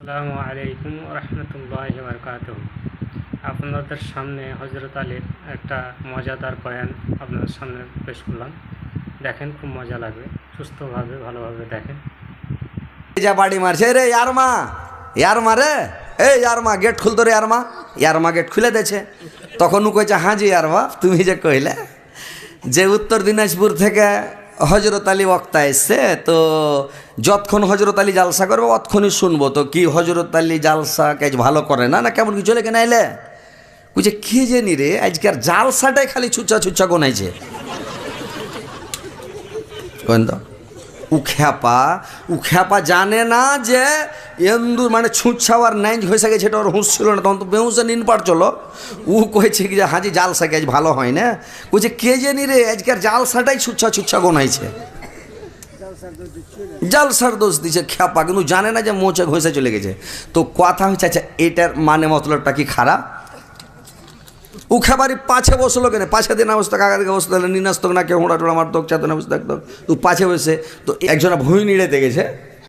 আসসালামু আলাইকুম রহমতুল্লাহ বরকাত আপনাদের সামনে হজরত আলীর একটা মজাদার বয়ান আপনাদের সামনে পেশ করলাম। দেখেন খুব মজা লাগবে, সুস্থভাবে, ভালোভাবে দেখেন। যা বাড়ি মারছে রে ইয়ার মা ইয়ার মা রে, এই ইয়ার মা গেট খুলতো রে ইয়ার মা ইয়ার মা গেট খুলে দেছে তখন ও কইছে হ্যাঁ জি ইয়ার মা তুমি যে কইলে যে উত্তর দিনাজপুর থেকে হজরত আলী বক্তা এসছে, তো যতক্ষণ হজরত আলী জালসা করবে, অতক্ষণই শুনব। তো কি হজরত আলী জালসা কাজ ভালো করে না না কেমন কি চলে কেন আইলে? বুঝে কে জানি রে আজকের জালসাটাই খালি ছুচা ছুচা গোনাইছে। কেন তো উখ্যাপা। উখ্যাপা জানে না যে এন্দু মানে ছুঁচাওয়ার নাইজ হয়ে গেছে এটা ওর হুঁশ ছিল না, তখন তো বেহুসে নিন পার চলো। উ কয়েছে কি যে হাজি জাল শাকে আজ ভালো হয় না। কইছে, কে জানি রে আজকের জাল শাটাই ছুচ্ছা ছুচ্ছা গোনাইছে জালসার দোষ দিছে খ্যাপা, কিন্তু জানে না যে মোচে ঘষে চলে গেছে। তো কথা হচ্ছে আচ্ছা এটার মানে মতলবটা কি খারাপ? উখাবারি পাছে বসল কেন? পাছে দিন অবস্থা কাকা দিকে বসতে নিনাস্তক না কেউ হোঁড়া টোড়া মারতক চাতনা বসে থাকতো তো পাছে বসে, তো একজনা ভুঁই নিড়েতে গেছে